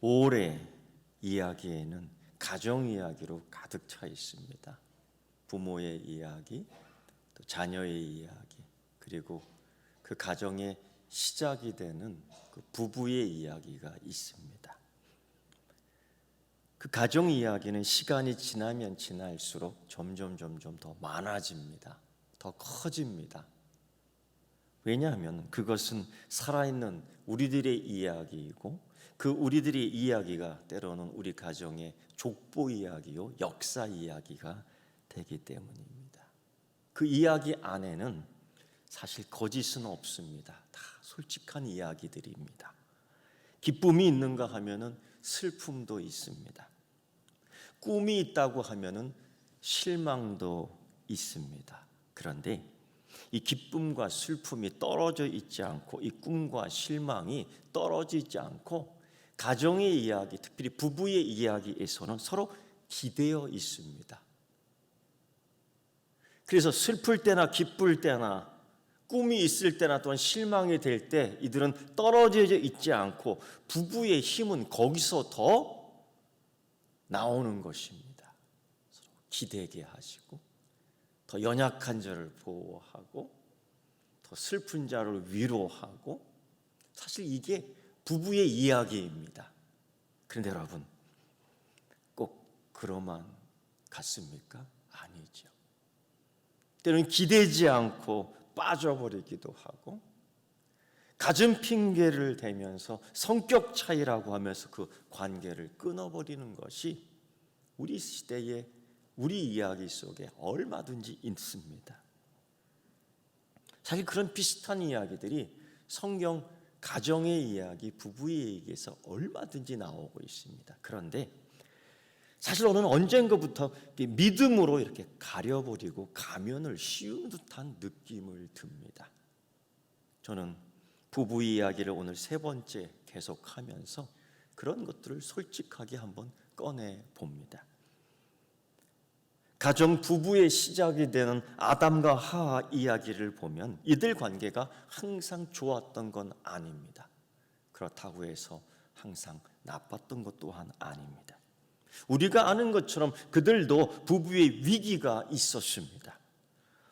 올해 이야기에는 가정 이야기로 가득 차 있습니다. 부모의 이야기, 또 자녀의 이야기, 그리고 그 가정의 시작이 되는 그 부부의 이야기가 있습니다. 그 가정 이야기는 시간이 지나면 지날수록 점점 점점 더 많아집니다. 더 커집니다. 왜냐하면 그것은 살아있는 우리들의 이야기이고 그 우리들의 이야기가 때로는 우리 가정의 족보 이야기요 역사 이야기가 되기 때문입니다. 그 이야기 안에는 사실 거짓은 없습니다. 다 솔직한 이야기들입니다. 기쁨이 있는가 하면은 슬픔도 있습니다. 꿈이 있다고 하면은 실망도 있습니다. 그런데 이 기쁨과 슬픔이 떨어져 있지 않고 이 꿈과 실망이 떨어지지 않고 가정의 이야기, 특별히 부부의 이야기에서는 서로 기대어 있습니다. 그래서 슬플 때나 기쁠 때나 꿈이 있을 때나 또한 실망이 될 때 이들은 떨어져 있지 않고 부부의 힘은 거기서 더 나오는 것입니다. 서로 기대게 하시고 더 연약한 자를 보호하고 더 슬픈 자를 위로하고 사실 이게 부부의 이야기입니다. 그런데 여러분 꼭 그러만 같습니까? 아니죠. 때로는 기대지 않고 빠져버리기도 하고 가진 핑계를 대면서 성격 차이라고 하면서 그 관계를 끊어버리는 것이 우리 시대의 우리 이야기 속에 얼마든지 있습니다. 사실 그런 비슷한 이야기들이 성경 가정의 이야기, 부부의 얘기에서 얼마든지 나오고 있습니다. 그런데 사실 오늘 언젠가부터 믿음으로 이렇게 가려버리고 가면을 씌운 듯한 느낌을 듭니다. 저는 부부 이야기를 오늘 세 번째 계속하면서 그런 것들을 솔직하게 한번 꺼내 봅니다. 가정 부부의 시작이 되는 아담과 하와 이야기를 보면 이들 관계가 항상 좋았던 건 아닙니다. 그렇다고 해서 항상 나빴던 것 또한 아닙니다. 우리가 아는 것처럼 그들도 부부의 위기가 있었습니다.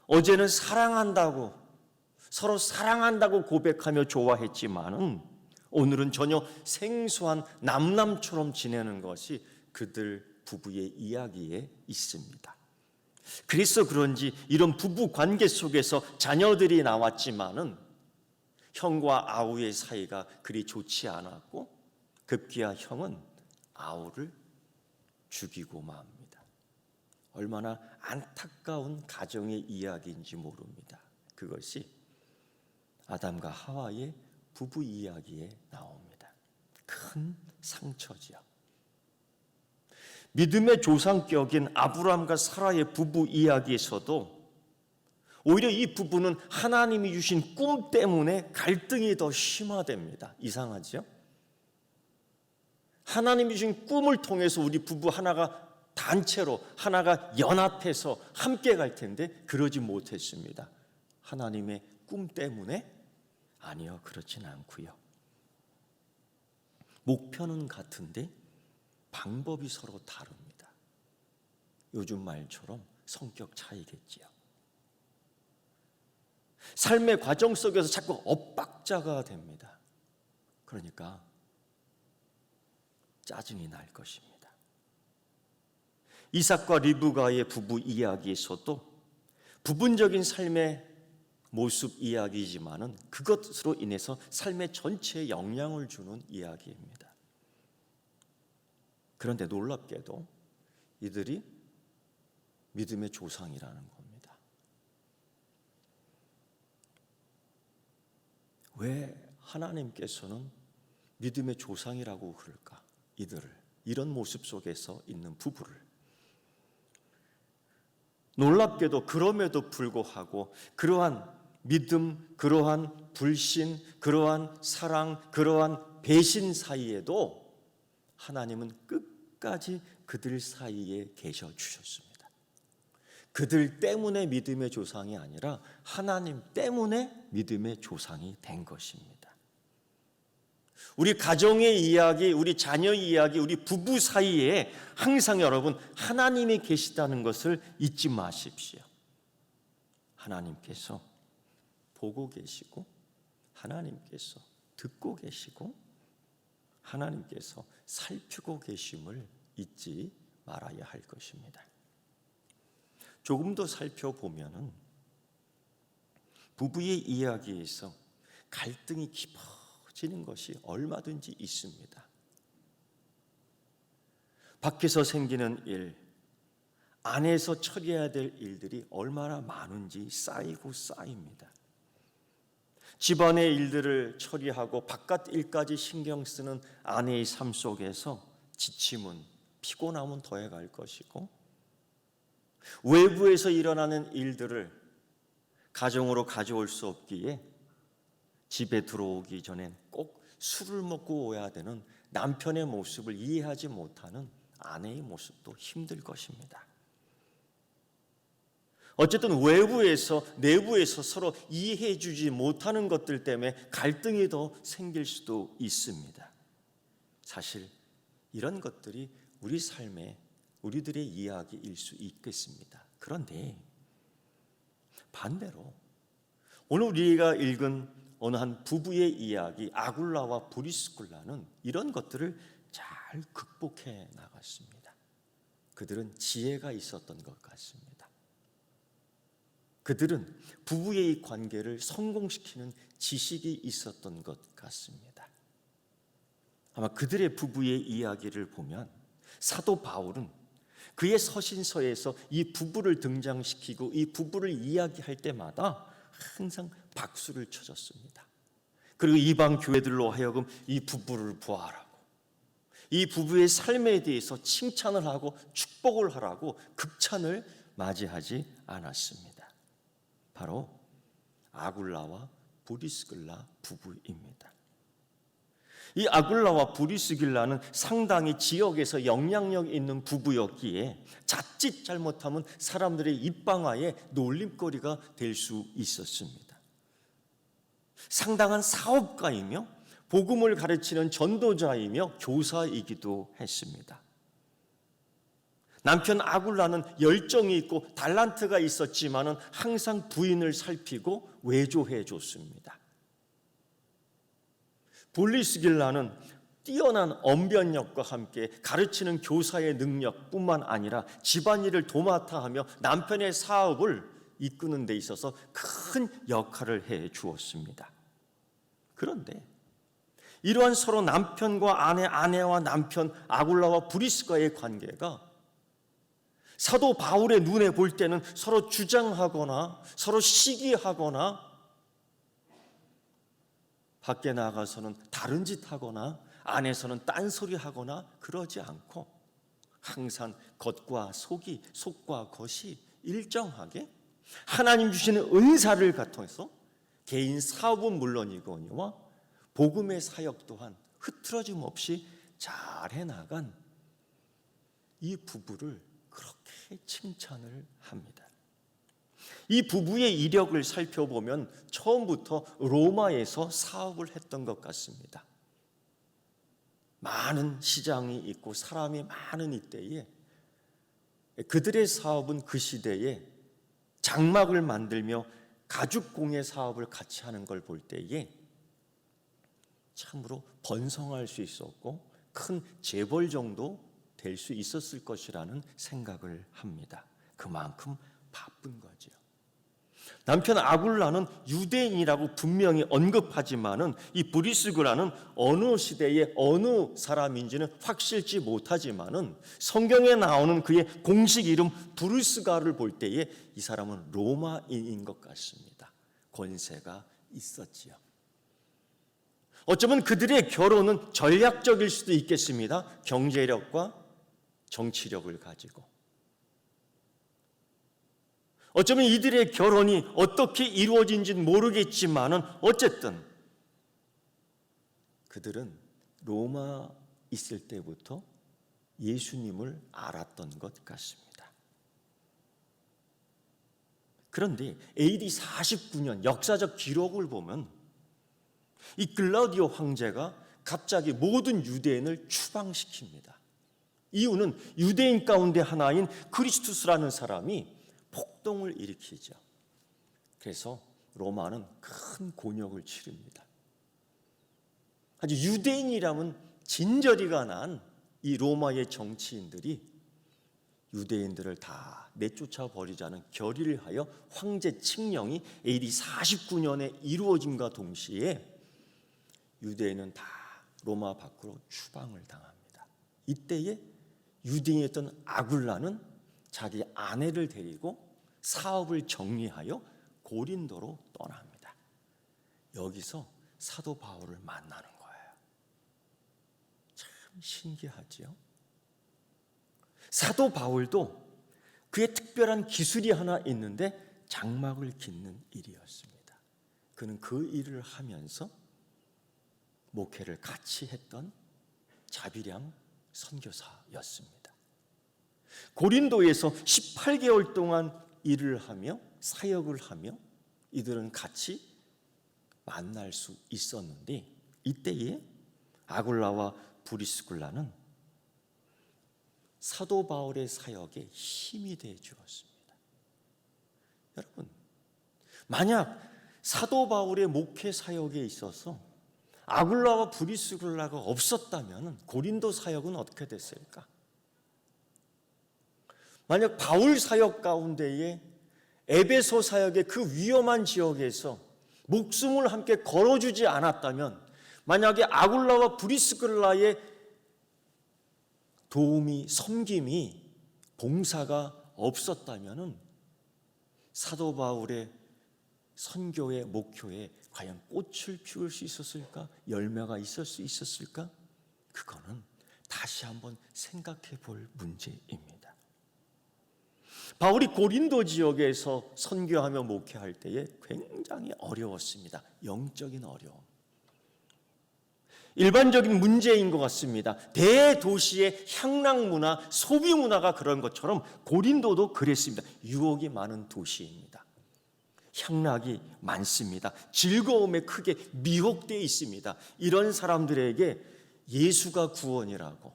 어제는 사랑한다고 서로 사랑한다고 고백하며 좋아했지만은 오늘은 전혀 생소한 남남처럼 지내는 것이 그들 부부의 이야기에 있습니다. 그래서 그런지 이런 부부 관계 속에서 자녀들이 나왔지만은 형과 아우의 사이가 그리 좋지 않았고 급기야 형은 아우를 죽이고 맙니다. 얼마나 안타까운 가정의 이야기인지 모릅니다. 그것이 아담과 하와의 부부 이야기에 나옵니다. 큰 상처지요. 믿음의 조상격인 아브라함과 사라의 부부 이야기에서도 오히려 이 부부는 하나님이 주신 꿈 때문에 갈등이 더 심화됩니다. 이상하죠? 하나님이 주신 꿈을 통해서 우리 부부 하나가 단체로 하나가 연합해서 함께 갈 텐데 그러지 못했습니다. 하나님의 꿈 때문에 아니요 그렇진 않고요. 목표는 같은데 방법이 서로 다릅니다. 요즘 말처럼 성격 차이겠지요. 삶의 과정 속에서 자꾸 엇박자가 됩니다. 그러니까 짜증이 날 것입니다. 이삭과 리브가의 부부 이야기에서도 부분적인 삶의 모습 이야기지만은 그것으로 인해서 삶의 전체에 영향을 주는 이야기입니다. 그런데 놀랍게도 이들이 믿음의 조상이라는 겁니다. 왜 하나님께서는 믿음의 조상이라고 그럴까? 이들을 이런 모습 속에서 있는 부부를 놀랍게도 그럼에도 불구하고 그러한 믿음, 그러한 불신, 그러한 사랑, 그러한 배신 사이에도 하나님은 끝까지 그들 사이에 계셔 주셨습니다. 그들 때문에 믿음의 조상이 아니라 하나님 때문에 믿음의 조상이 된 것입니다. 우리 가정의 이야기, 우리 자녀 이야기, 우리 부부 사이에 항상 여러분 하나님이 계시다는 것을 잊지 마십시오. 하나님께서 보고 계시고 하나님께서 듣고 계시고 하나님께서 살피고 계심을 잊지 말아야 할 것입니다. 조금 더 살펴보면은 부부의 이야기에서 갈등이 깊어지는 것이 얼마든지 있습니다. 밖에서 생기는 일, 안에서 처리해야 될 일들이 얼마나 많은지 쌓이고 쌓입니다. 집안의 일들을 처리하고 바깥 일까지 신경 쓰는 아내의 삶 속에서 지침은 피곤함은 더해갈 것이고 외부에서 일어나는 일들을 가정으로 가져올 수 없기에 집에 들어오기 전엔 꼭 술을 먹고 오야 되는 남편의 모습을 이해하지 못하는 아내의 모습도 힘들 것입니다. 어쨌든 외부에서 내부에서 서로 이해해 주지 못하는 것들 때문에 갈등이 더 생길 수도 있습니다. 사실 이런 것들이 우리 삶의 우리들의 이야기일 수 있겠습니다. 그런데 반대로 오늘 우리가 읽은 어느 한 부부의 이야기 아굴라와 브리스굴라는 이런 것들을 잘 극복해 나갔습니다. 그들은 지혜가 있었던 것 같습니다. 그들은 부부의 이 관계를 성공시키는 지식이 있었던 것 같습니다. 아마 그들의 부부의 이야기를 보면 사도 바울은 그의 서신서에서 이 부부를 등장시키고 이 부부를 이야기할 때마다 항상 박수를 쳐줬습니다. 그리고 이방 교회들로 하여금 이 부부를 보아하라고 이 부부의 삶에 대해서 칭찬을 하고 축복을 하라고 극찬을 맞이하지 않았습니다. 바로 아굴라와 브리스글라 부부입니다. 이 아굴라와 브리스길라는 상당히 지역에서 영향력 있는 부부였기에 자칫 잘못하면 사람들의 입방아에 놀림거리가 될 수 있었습니다. 상당한 사업가이며 복음을 가르치는 전도자이며 교사이기도 했습니다. 남편 아굴라는 열정이 있고 달란트가 있었지만은 항상 부인을 살피고 외조해 줬습니다. 볼리스길라는 뛰어난 언변력과 함께 가르치는 교사의 능력뿐만 아니라 집안일을 도맡아 하며 남편의 사업을 이끄는 데 있어서 큰 역할을 해 주었습니다. 그런데 이러한 서로 남편과 아내, 아내와 남편, 아굴라와 브리스가의 관계가 사도 바울의 눈에 볼 때는 서로 주장하거나 서로 시기하거나 밖에 나가서는 다른 짓 하거나 안에서는 딴소리 하거나 그러지 않고 항상 겉과 속이 속과 겉이 일정하게 하나님 주시는 은사를 같아서 개인 사업은 물론이거니와 복음의 사역 또한 흐트러짐 없이 잘 해나간 이 부부를 칭찬을 합니다. 이 부부의 이력을 살펴보면 처음부터 로마에서 사업을 했던 것 같습니다. 많은 시장이 있고 사람이 많은 이때에 그들의 사업은 그 시대에 장막을 만들며 가죽 공예 사업을 같이 하는 걸 볼 때에 참으로 번성할 수 있었고 큰 재벌 정도 될 수 있었을 것이라는 생각을 합니다. 그만큼 바쁜 거죠. 남편 아굴라는 유대인이라고 분명히 언급하지만은 이 브리스그라는 어느 시대의 어느 사람인지는 확실치 못하지만은 성경에 나오는 그의 공식 이름 브루스가를 볼 때에 이 사람은 로마인인 것 같습니다. 권세가 있었지요. 어쩌면 그들의 결혼은 전략적일 수도 있겠습니다. 경제력과 정치력을 가지고. 어쩌면 이들의 결혼이 어떻게 이루어진지는 모르겠지만은 어쨌든 그들은 로마 있을 때부터 예수님을 알았던 것 같습니다. 그런데 AD 49년 역사적 기록을 보면 이 글라디오 황제가 갑자기 모든 유대인을 추방시킵니다. 이유는 유대인 가운데 하나인 그리스투스라는 사람이 폭동을 일으키죠. 그래서 로마는 큰 곤욕을 치릅니다. 아주 유대인이라면 진저리가 난 이 로마의 정치인들이 유대인들을 다 내쫓아 버리자는 결의를 하여 황제 칙령이 AD 49년에 이루어짐과 동시에 유대인은 다 로마 밖으로 추방을 당합니다. 이때에 유대인이었던 아굴라는 자기 아내를 데리고 사업을 정리하여 고린도로 떠납니다. 여기서 사도 바울을 만나는 거예요. 참 신기하지요. 사도 바울도 그의 특별한 기술이 하나 있는데 장막을 깃는 일이었습니다. 그는 그 일을 하면서 목회를 같이 했던 자비량 선교사였습니다. 고린도에서 18개월 동안 일을 하며 사역을 하며 이들은 같이 만날 수 있었는데 이때에 아굴라와 브리스굴라는 사도 바울의 사역에 힘이 되어 주었습니다. 여러분, 만약 사도 바울의 목회 사역에 있어서 아굴라와 브리스굴라가 없었다면 고린도 사역은 어떻게 됐을까? 만약 바울 사역 가운데에 에베소 사역의 그 위험한 지역에서 목숨을 함께 걸어주지 않았다면 만약에 아굴라와 브리스글라의 도움이 섬김이 봉사가 없었다면은 사도 바울의 선교의 목표에 과연 꽃을 피울 수 있었을까? 열매가 있을 수 있었을까? 그거는 다시 한번 생각해 볼 문제입니다. 바울이 고린도 지역에서 선교하며 목회할 때에 굉장히 어려웠습니다. 영적인 어려움. 일반적인 문제인 것 같습니다. 대도시의 향락 문화, 소비 문화가 그런 것처럼 고린도도 그랬습니다. 유혹이 많은 도시입니다. 향락이 많습니다. 즐거움에 크게 미혹되어 있습니다. 이런 사람들에게 예수가 구원이라고,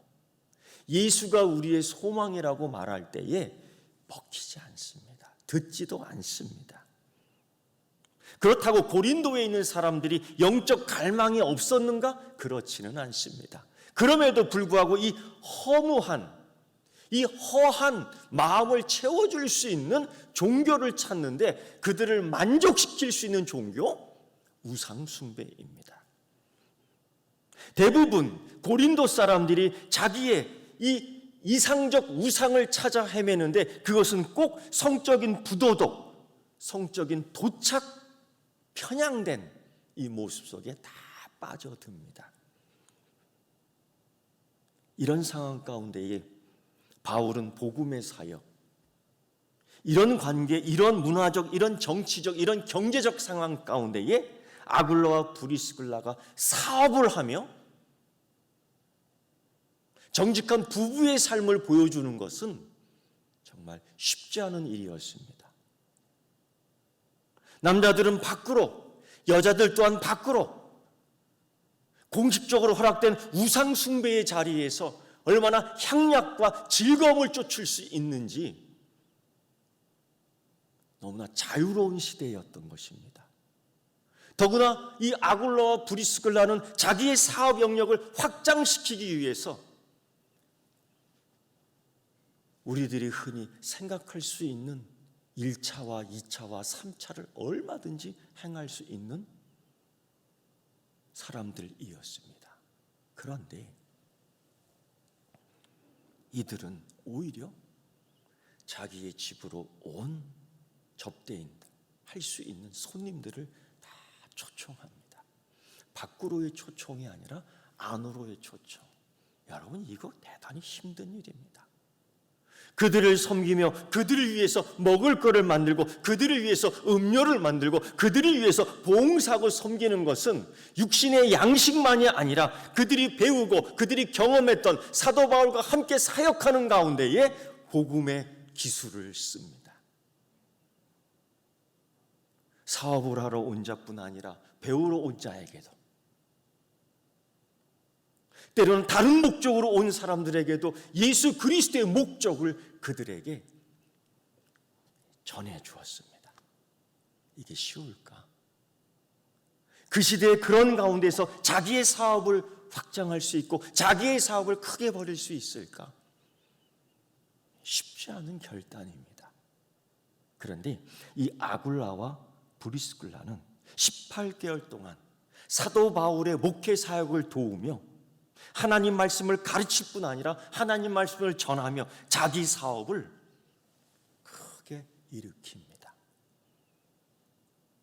예수가 우리의 소망이라고 말할 때에 먹히지 않습니다. 듣지도 않습니다. 그렇다고 고린도에 있는 사람들이 영적 갈망이 없었는가? 그렇지는 않습니다. 그럼에도 불구하고 이 허무한 이 허한 마음을 채워줄 수 있는 종교를 찾는데 그들을 만족시킬 수 있는 종교 우상숭배입니다. 대부분 고린도 사람들이 자기의 이 이상적 우상을 찾아 헤매는데 그것은 꼭 성적인 부도덕, 성적인 도착, 편향된 이 모습 속에 다 빠져듭니다. 이런 상황 가운데에 바울은 복음의 사역, 이런 관계, 이런 문화적, 이런 정치적, 이런 경제적 상황 가운데에 아굴라와 브리스글라가 사업을 하며 정직한 부부의 삶을 보여주는 것은 정말 쉽지 않은 일이었습니다. 남자들은 밖으로, 여자들 또한 밖으로 공식적으로 허락된 우상숭배의 자리에서 얼마나 향락과 즐거움을 쫓을 수 있는지 너무나 자유로운 시대였던 것입니다. 더구나 이 아굴라와 브리스글라는 자기의 사업 영역을 확장시키기 위해서 우리들이 흔히 생각할 수 있는 1차와 2차와 3차를 얼마든지 행할 수 있는 사람들이었습니다. 그런데 이들은 오히려 자기의 집으로 온 접대인 할수 있는 손님들을 다 초청합니다. 밖으로의 초청이 아니라 안으로의 초청. 여러분 이거 대단히 힘든 일입니다. 그들을 섬기며 그들을 위해서 먹을 것을 만들고 그들을 위해서 음료를 만들고 그들을 위해서 봉사하고 섬기는 것은 육신의 양식만이 아니라 그들이 배우고 그들이 경험했던 사도 바울과 함께 사역하는 가운데에 복음의 기술을 씁니다. 사업을 하러 온 자뿐 아니라 배우러 온 자에게도 때로는 다른 목적으로 온 사람들에게도 예수 그리스도의 목적을 그들에게 전해 주었습니다. 이게 쉬울까? 그 시대의 그런 가운데서 자기의 사업을 확장할 수 있고 자기의 사업을 크게 벌일 수 있을까? 쉽지 않은 결단입니다. 그런데 이 아굴라와 브리스굴라는 18개월 동안 사도 바울의 목회 사역을 도우며 하나님 말씀을 가르칠 뿐 아니라 하나님 말씀을 전하며 자기 사업을 크게 일으킵니다.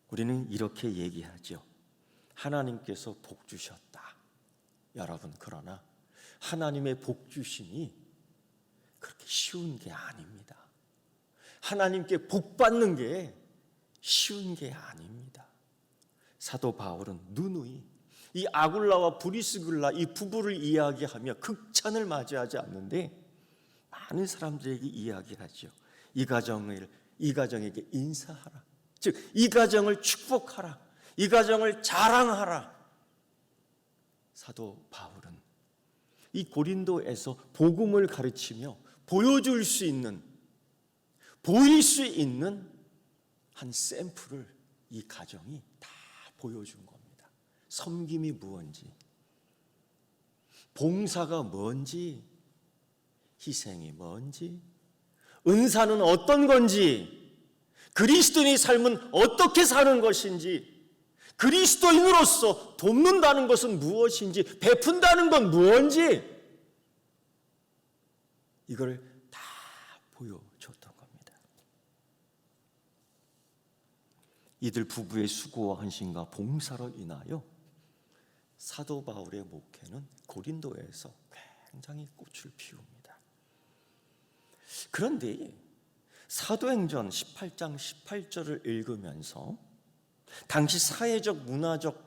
우리는 이렇게 얘기하죠. 하나님께서 복 주셨다. 여러분, 그러나 하나님의 복 주심이 그렇게 쉬운 게 아닙니다. 하나님께 복 받는 게 쉬운 게 아닙니다. 사도 바울은 누누이 이 아굴라와 브리스글라 이 부부를 이야기하며 극찬을 맞이하지 않는데 많은 사람들에게 이야기하죠. 이 가정을 이 가정에게 인사하라. 즉 이 가정을 축복하라. 이 가정을 자랑하라. 사도 바울은 이 고린도에서 복음을 가르치며 보여줄 수 있는 보일 수 있는 한 샘플을 이 가정이 다 보여준 겁니다. 섬김이 무언지, 봉사가 뭔지, 희생이 뭔지, 은사는 어떤 건지, 그리스도인의 삶은 어떻게 사는 것인지, 그리스도인으로서 돕는다는 것은 무엇인지, 베푼다는 건 무엇인지, 이걸 다 보여줬던 겁니다. 이들 부부의 수고와 헌신과 봉사로 인하여 사도 바울의 목회는 고린도에서 굉장히 꽃을 피웁니다. 그런데 사도행전 18장 18절을 읽으면서 당시 사회적 문화적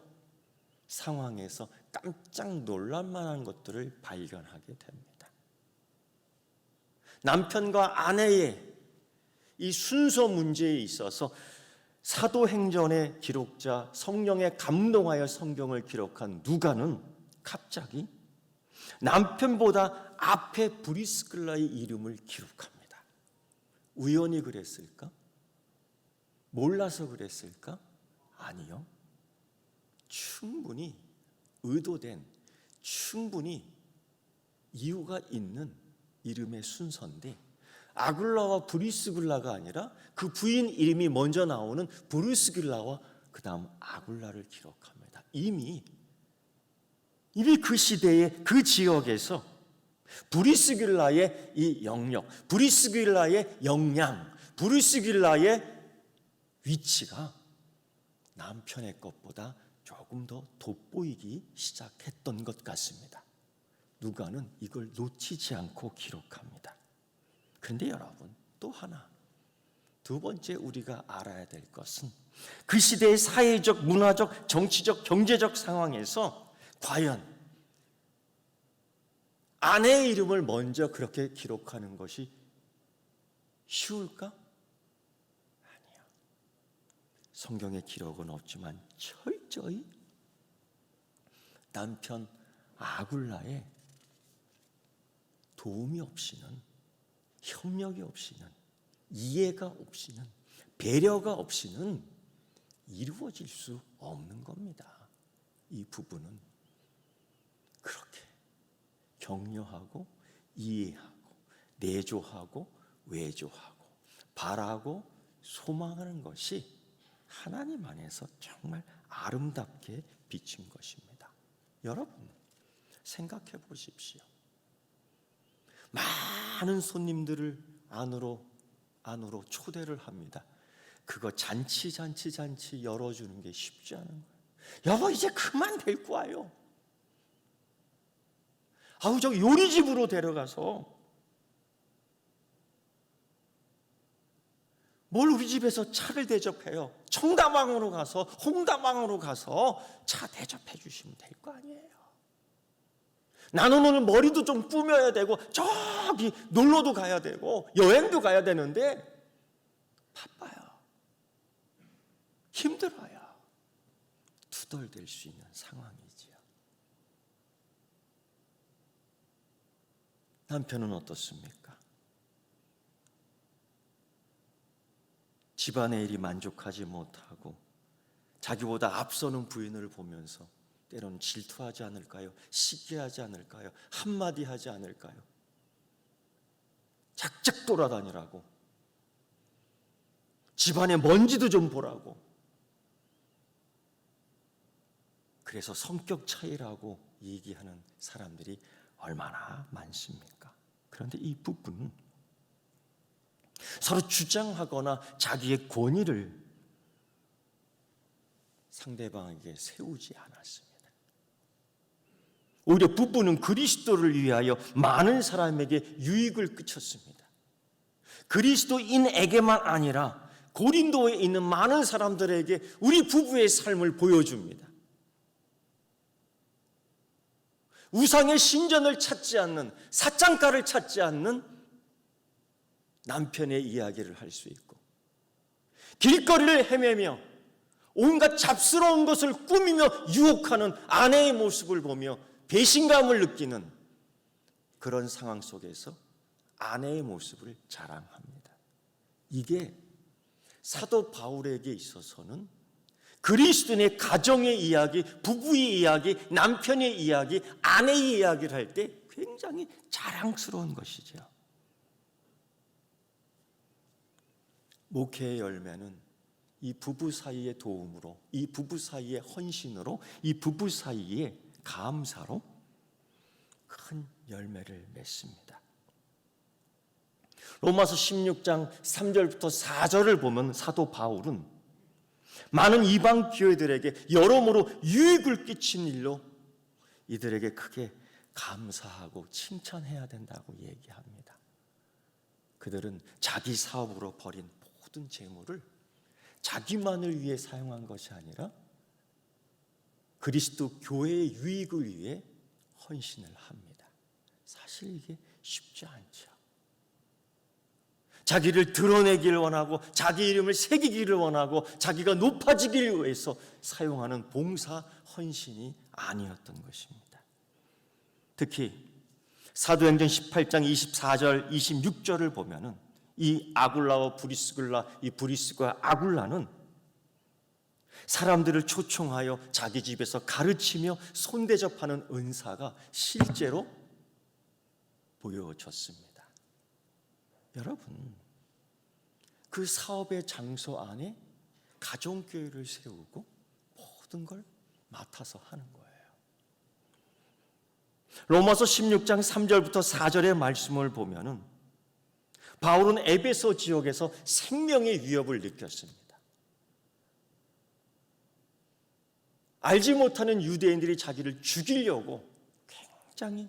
상황에서 깜짝 놀랄 만한 것들을 발견하게 됩니다. 남편과 아내의 이 순서 문제에 있어서 사도행전의 기록자 성령에 감동하여 성경을 기록한 누가는 갑자기 남편보다 앞에 브리스글라의 이름을 기록합니다. 우연히 그랬을까? 몰라서 그랬을까? 아니요. 충분히 의도된 충분히 이유가 있는 이름의 순서인데 아굴라와 브리스글라가 아니라 그 부인 이름이 먼저 나오는 브리스글라와 그 다음 아굴라를 기록합니다. 이미 이미 그 시대의 그 지역에서 브리스길라의 이 영역, 브리스길라의 역량, 브리스길라의 위치가 남편의 것보다 조금 더 돋보이기 시작했던 것 같습니다. 누가는 이걸 놓치지 않고 기록합니다. 그런데 여러분 또 하나 두 번째 우리가 알아야 될 것은 그 시대의 사회적, 문화적, 정치적, 경제적 상황에서 과연 아내의 이름을 먼저 그렇게 기록하는 것이 쉬울까? 아니요. 성경에 기록은 없지만 철저히 남편 아굴라의 도움이 없이는 협력이 없이는 이해가 없이는 배려가 없이는 이루어질 수 없는 겁니다. 이 부분은 그렇게 격려하고 이해하고 내조하고 외조하고 바라고 소망하는 것이 하나님 안에서 정말 아름답게 비친 것입니다. 여러분 생각해 보십시오. 많은 손님들을 안으로 안으로 초대를 합니다. 그거 잔치 잔치 잔치 열어주는 게 쉽지 않은 거예요. 여보 이제 그만 데리고 와요. 아우 저 요리집으로 데려가서 뭘 우리 집에서 차를 대접해요. 청다방으로 가서 홍다방으로 가서 차 대접해 주시면 될 거 아니에요. 나는 오늘 머리도 좀 꾸며야 되고 저기 놀러도 가야 되고 여행도 가야 되는데 바빠요. 힘들어요. 투덜댈 수 있는 상황이지요. 남편은 어떻습니까? 집안의 일이 만족하지 못하고 자기보다 앞서는 부인을 보면서 때로는 질투하지 않을까요? 시기하지 않을까요? 한마디 하지 않을까요? 작작 돌아다니라고 집안의 먼지도 좀 보라고 그래서 성격 차이라고 얘기하는 사람들이 얼마나 많습니까? 그런데 이 부분은 서로 주장하거나 자기의 권위를 상대방에게 세우지 않았습니다. 오히려 부부는 그리스도를 위하여 많은 사람에게 유익을 끼쳤습니다. 그리스도인에게만 아니라 고린도에 있는 많은 사람들에게 우리 부부의 삶을 보여줍니다. 우상의 신전을 찾지 않는 사창가를 찾지 않는 남편의 이야기를 할 수 있고 길거리를 헤매며 온갖 잡스러운 것을 꾸미며 유혹하는 아내의 모습을 보며 배신감을 느끼는 그런 상황 속에서 아내의 모습을 자랑합니다. 이게 사도 바울에게 있어서는 그리스도인의 가정의 이야기, 부부의 이야기, 남편의 이야기, 아내의 이야기를 할 때 굉장히 자랑스러운 것이죠. 목회의 열매는 이 부부 사이의 도움으로, 이 부부 사이의 헌신으로, 이 부부 사이의 감사로 큰 열매를 맺습니다. 로마서 16장 3절부터 4절을 보면 사도 바울은 많은 이방 교회들에게 여러모로 유익을 끼친 일로 이들에게 크게 감사하고 칭찬해야 된다고 얘기합니다. 그들은 자기 사업으로 벌인 모든 재물을 자기만을 위해 사용한 것이 아니라 그리스도 교회의 유익을 위해 헌신을 합니다. 사실 이게 쉽지 않죠. 자기를 드러내기를 원하고 자기 이름을 새기기를 원하고 자기가 높아지기를 위해서 사용하는 봉사 헌신이 아니었던 것입니다. 특히 사도행전 18장 24절 26절을 보면은 이 아굴라와 브리스글라 이 브리스과 아굴라는 사람들을 초청하여 자기 집에서 가르치며 손대접하는 은사가 실제로 보여졌습니다. 여러분, 그 사업의 장소 안에 가정교회를 세우고 모든 걸 맡아서 하는 거예요. 로마서 16장 3절부터 4절의 말씀을 보면은 바울은 에베소 지역에서 생명의 위협을 느꼈습니다. 알지 못하는 유대인들이 자기를 죽이려고 굉장히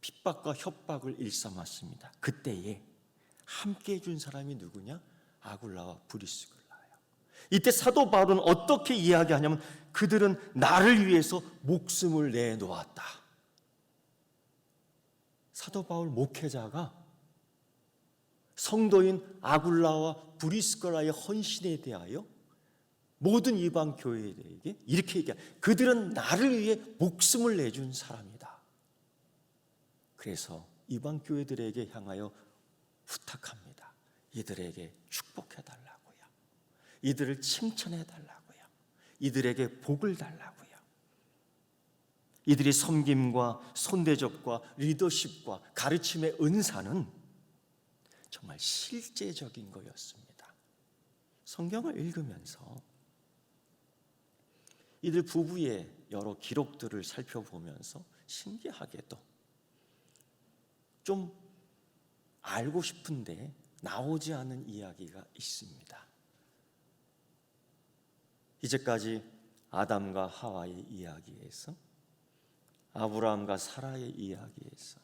핍박과 협박을 일삼았습니다. 그때에 함께 해준 사람이 누구냐? 아굴라와 브리스글라예요. 이때 사도 바울은 어떻게 이야기하냐면 그들은 나를 위해서 목숨을 내놓았다. 사도 바울 목회자가 성도인 아굴라와 브리스글라의 헌신에 대하여 모든 이방 교회들에게 이렇게 얘기해. 그들은 나를 위해 목숨을 내준 사람이다. 그래서 이방 교회들에게 향하여 부탁합니다. 이들에게 축복해 달라고요. 이들을 칭찬해 달라고요. 이들에게 복을 달라고요. 이들이 섬김과 손대접과 리더십과 가르침의 은사는 정말 실제적인 거였습니다. 성경을 읽으면서 이들 부부의 여러 기록들을 살펴보면서 신기하게도 좀 알고 싶은데 나오지 않은 이야기가 있습니다. 이제까지 아담과 하와의 이야기에서 아브라함과 사라의 이야기에서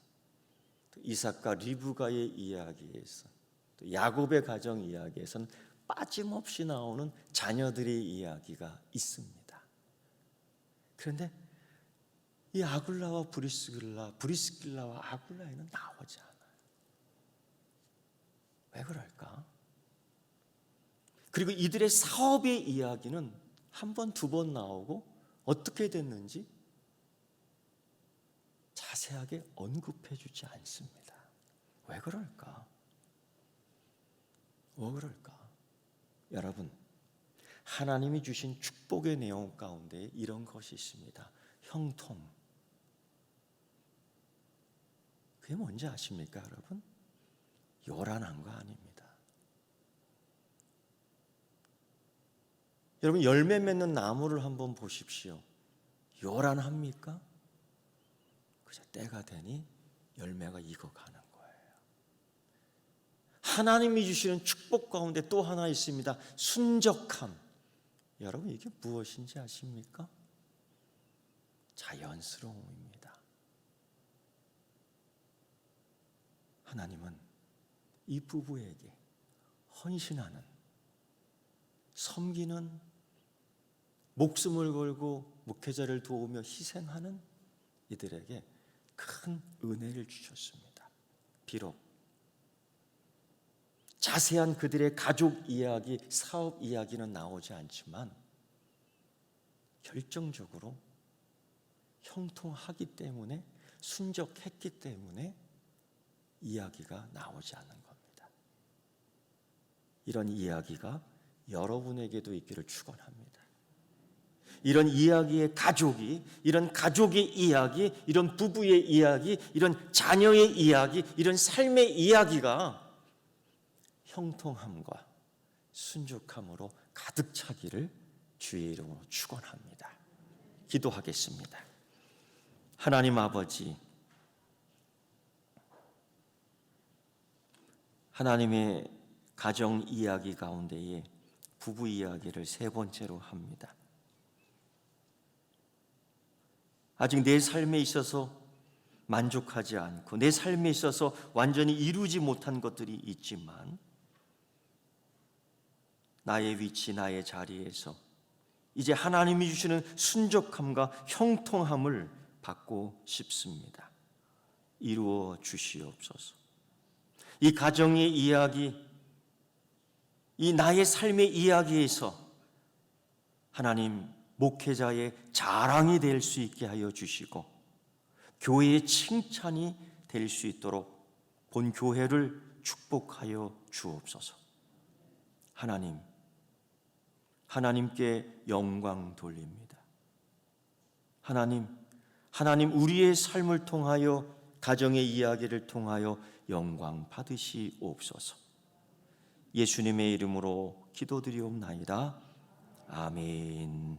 또 이삭과 리브가의 이야기에서 또 야곱의 가정 이야기에서는 빠짐없이 나오는 자녀들의 이야기가 있습니다. 그런데 이 아굴라와 브리스길라, 브리스길라와 아굴라에는 나오지 않아요. 왜 그럴까? 그리고 이들의 사업의 이야기는 한 번, 두 번 나오고 어떻게 됐는지 자세하게 언급해 주지 않습니다. 왜 그럴까? 왜 그럴까? 여러분, 하나님이 주신 축복의 내용 가운데 이런 것이 있습니다. 형통. 그게 뭔지 아십니까, 여러분? 요란한 거 아닙니다. 여러분 열매 맺는 나무를 한번 보십시오. 요란합니까? 그저 때가 되니 열매가 익어가는 거예요. 하나님이 주시는 축복 가운데 또 하나 있습니다. 순적함. 여러분 이게 무엇인지 아십니까? 자연스러움입니다. 하나님은 이 부부에게 헌신하는 섬기는 목숨을 걸고 목회자를 도우며 희생하는 이들에게 큰 은혜를 주셨습니다. 비록 자세한 그들의 가족 이야기, 사업 이야기는 나오지 않지만 결정적으로 형통하기 때문에 순적했기 때문에 이야기가 나오지 않는 겁니다. 이런 이야기가 여러분에게도 있기를 축원합니다. 이런 이야기의 가족이 이런 가족의 이야기, 이런 부부의 이야기, 이런 자녀의 이야기, 이런 삶의 이야기가 형통함과 순족함으로 가득 차기를 주의 이름으로 축원합니다. 기도하겠습니다. 하나님 아버지 하나님의 가정 이야기 가운데에 부부 이야기를 세 번째로 합니다. 아직 내 삶에 있어서 만족하지 않고 내 삶에 있어서 완전히 이루지 못한 것들이 있지만 나의 위치, 나의 자리에서 이제 하나님이 주시는 순적함과 형통함을 받고 싶습니다. 이루어 주시옵소서. 이 가정의 이야기, 이 나의 삶의 이야기에서 하나님 목회자의 자랑이 될 수 있게 하여 주시고 교회의 칭찬이 될 수 있도록 본 교회를 축복하여 주옵소서. 하나님, 하나님께 영광 돌립니다. 하나님, 하나님 우리의 삶을 통하여 가정의 이야기를 통하여 영광 받으시옵소서. 예수님의 이름으로 기도드리옵나이다. 아멘.